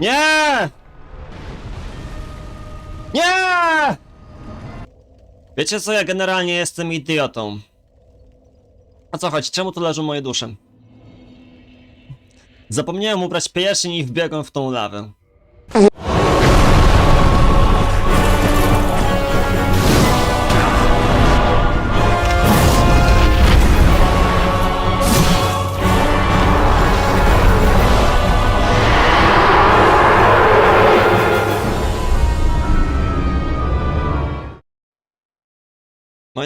Nie! Nie! Wiecie co, ja generalnie jestem idiotą. O co chodzi? Czemu tu leżą moje dusze? Zapomniałem ubrać pierścień i wbiegłem w tą lawę.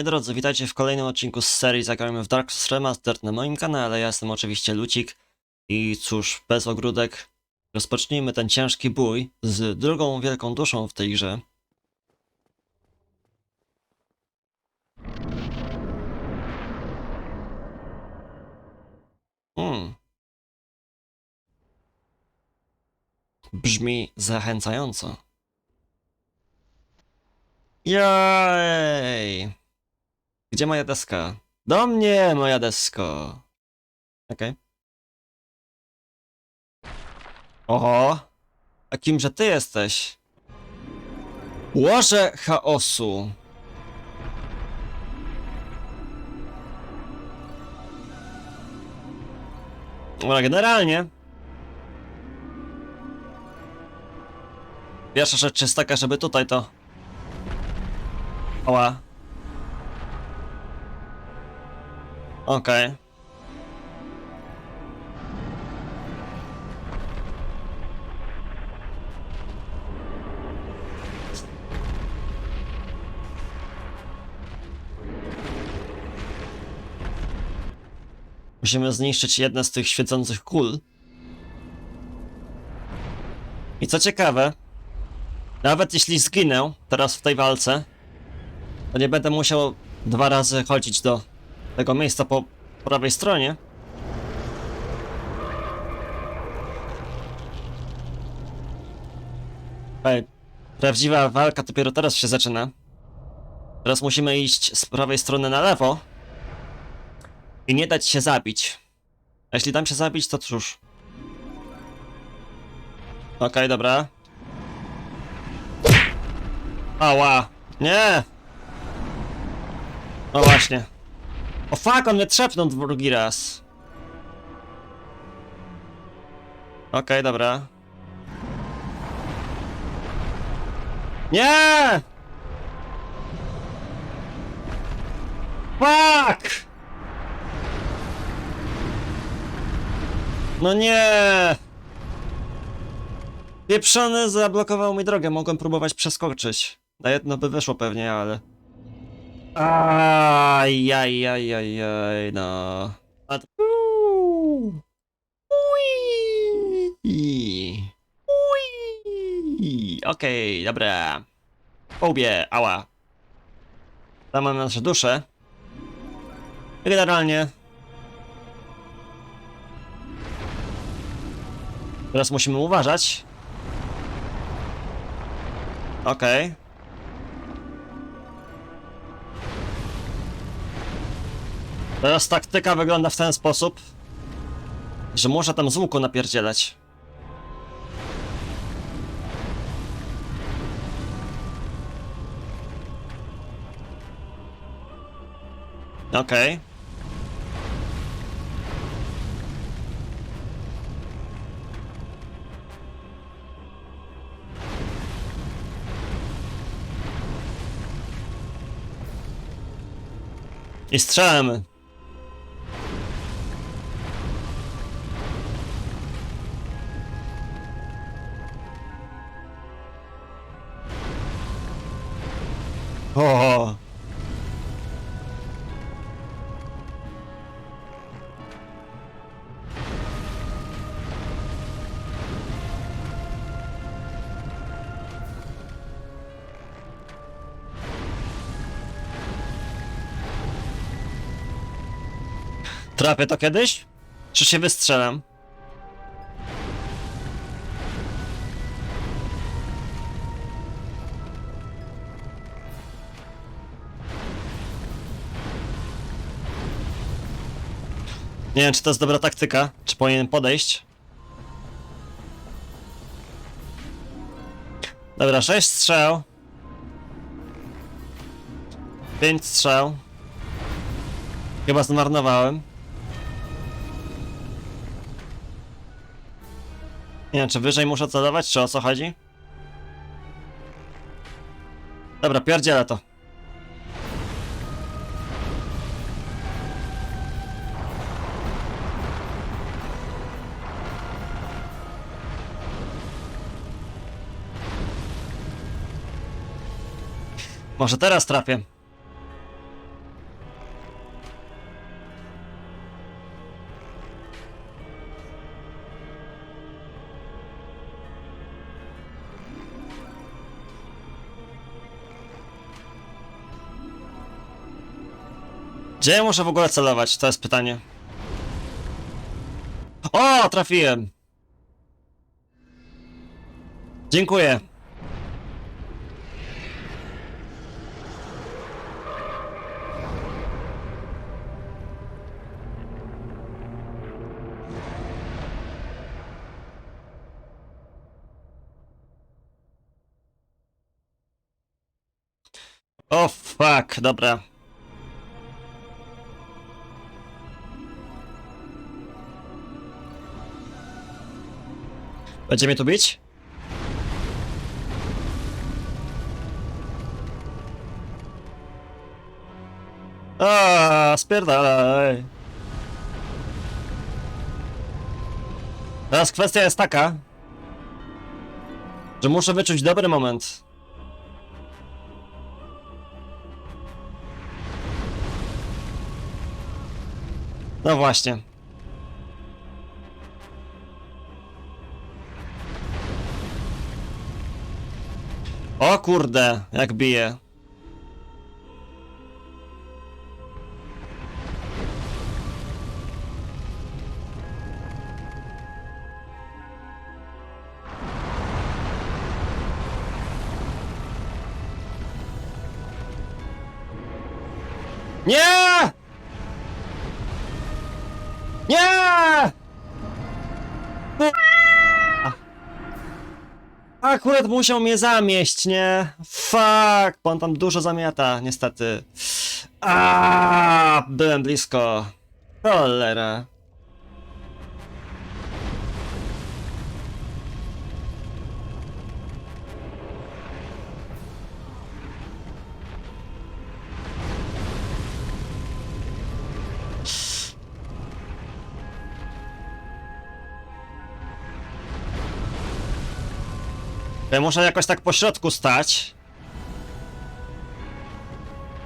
Moi drodzy, witajcie w kolejnym odcinku z serii Zagrajmy w Dark Souls Remastered na moim kanale. Ja jestem oczywiście Lucik i cóż, bez ogródek, rozpocznijmy ten ciężki bój z drugą wielką duszą w tej grze. Hmm. Brzmi zachęcająco. Jej! Gdzie moja deska? Do mnie, moja desko! Okej. Oho! A kimże ty jesteś? Łoże chaosu! No, generalnie... Pierwsza rzecz jest taka, żeby tutaj to... Oła. Okej. Musimy zniszczyć jedne z tych świecących kul. I co ciekawe, nawet jeśli zginę teraz w tej walce, to nie będę musiał dwa razy chodzić do tego miejsca po prawej stronie. Prawdziwa walka dopiero teraz się zaczyna. Teraz musimy iść z prawej strony na lewo i nie dać się zabić. A jeśli dam się zabić, to cóż. Okej, dobra. Ała! Nie! No właśnie. O fuck, on mnie trzepnął drugi raz. Okej, dobra. Nie! Fuck! No nie! Pieprzony zablokował mi drogę, mogłem próbować przeskoczyć. Na jedno by wyszło pewnie, ale... Ajajajajaj, no. A Uuu. Ui. Ui. Okej, dobra. Połbie, ała. Tam mamy nasze dusze. Generalnie. Teraz musimy uważać. Okej. Teraz taktyka wygląda w ten sposób, że muszę tam z łuku napierdzielać. Okej. I strzelamy. Trafię to kiedyś? Czy się wystrzelam? Nie wiem, czy to jest dobra taktyka. Czy powinienem podejść? Dobra, 6 strzał. 5 strzał. Chyba zmarnowałem. Nie czy wyżej muszę celować, czy o co chodzi? Dobra, pierdzielę to. Może teraz trafię. Gdzie ja muszę w ogóle celować? To jest pytanie. O, trafiłem. Dziękuję. O fuck, dobra. Będzie mnie tu bić? A, spierdalaj. Teraz kwestia jest taka, że muszę wyczuć dobry moment. No właśnie. O kurde, jak bije. Nie! Akurat musiał mnie zamieść, nie? Fuck, bo on tam dużo zamiata, niestety. A, byłem blisko. Cholera. Ja muszę jakoś tak po środku stać.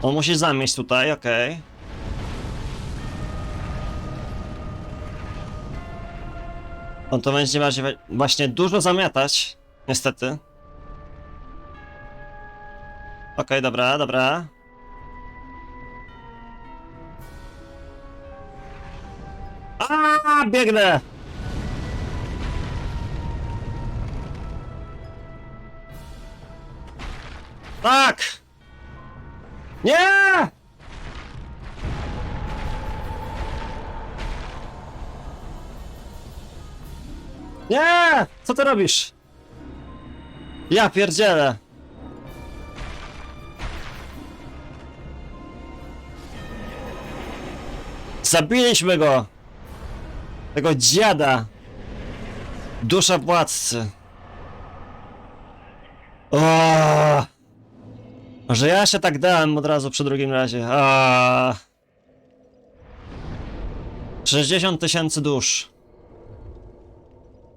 On musi zamieść tutaj, okej. On to będzie właśnie dużo zamiatać, niestety. Okej, dobra, dobra. A, biegnę! Tak! Nie! Nie! Co ty robisz? Ja pierdzielę. Zabiliśmy go! Tego dziada! Dusza władcy. Że ja się tak dałem od razu przy drugim razie. A. 60 tysięcy dusz.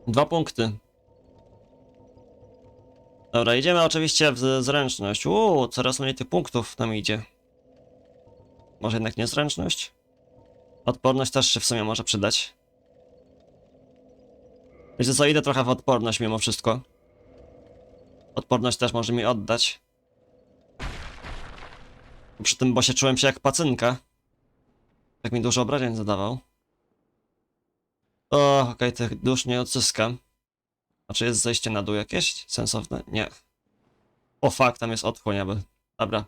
Dwa punkty. Dobra, idziemy oczywiście w zręczność. Uuu, coraz mniej tych punktów nam idzie. Może jednak nie zręczność? Odporność też się w sumie może przydać. Wiecie co, idę trochę w odporność mimo wszystko. Odporność też może mi oddać. Przy tym bosie czułem się jak pacynka. Tak mi dużo obrażeń zadawał. O, okej, tych dusz nie odzyskam. A czy jest zejście na dół jakieś? Sensowne? Nie. O fuck, tam jest otchłań, aby. Dobra.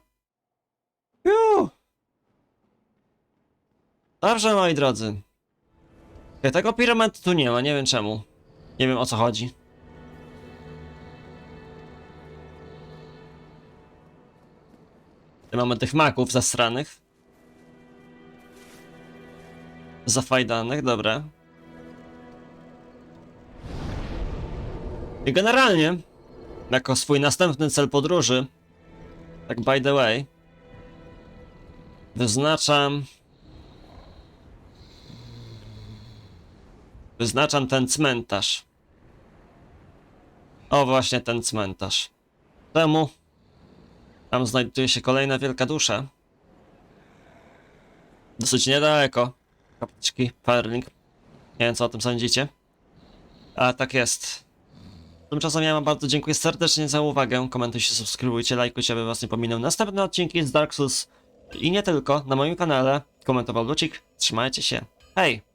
Juuu. Dobrze, moi drodzy. Tego piramentu tu nie ma, nie wiem czemu. Nie wiem o co chodzi. Mamy tych maków zastranych. Zafajdanych, dobra. I generalnie, jako swój następny cel podróży, tak by the way, wyznaczam. Wyznaczam ten cmentarz. O, właśnie ten cmentarz. Temu tam znajduje się kolejna wielka dusza. Dosyć niedaleko. Kapliczki, Firelink. Nie wiem, co o tym sądzicie. A tak jest. Tymczasem ja wam bardzo dziękuję serdecznie za uwagę. Komentujcie, subskrybujcie, lajkujcie, aby was nie pominął następne odcinki z Dark Souls. I nie tylko, na moim kanale. Komentował Lucik. Trzymajcie się. Hej!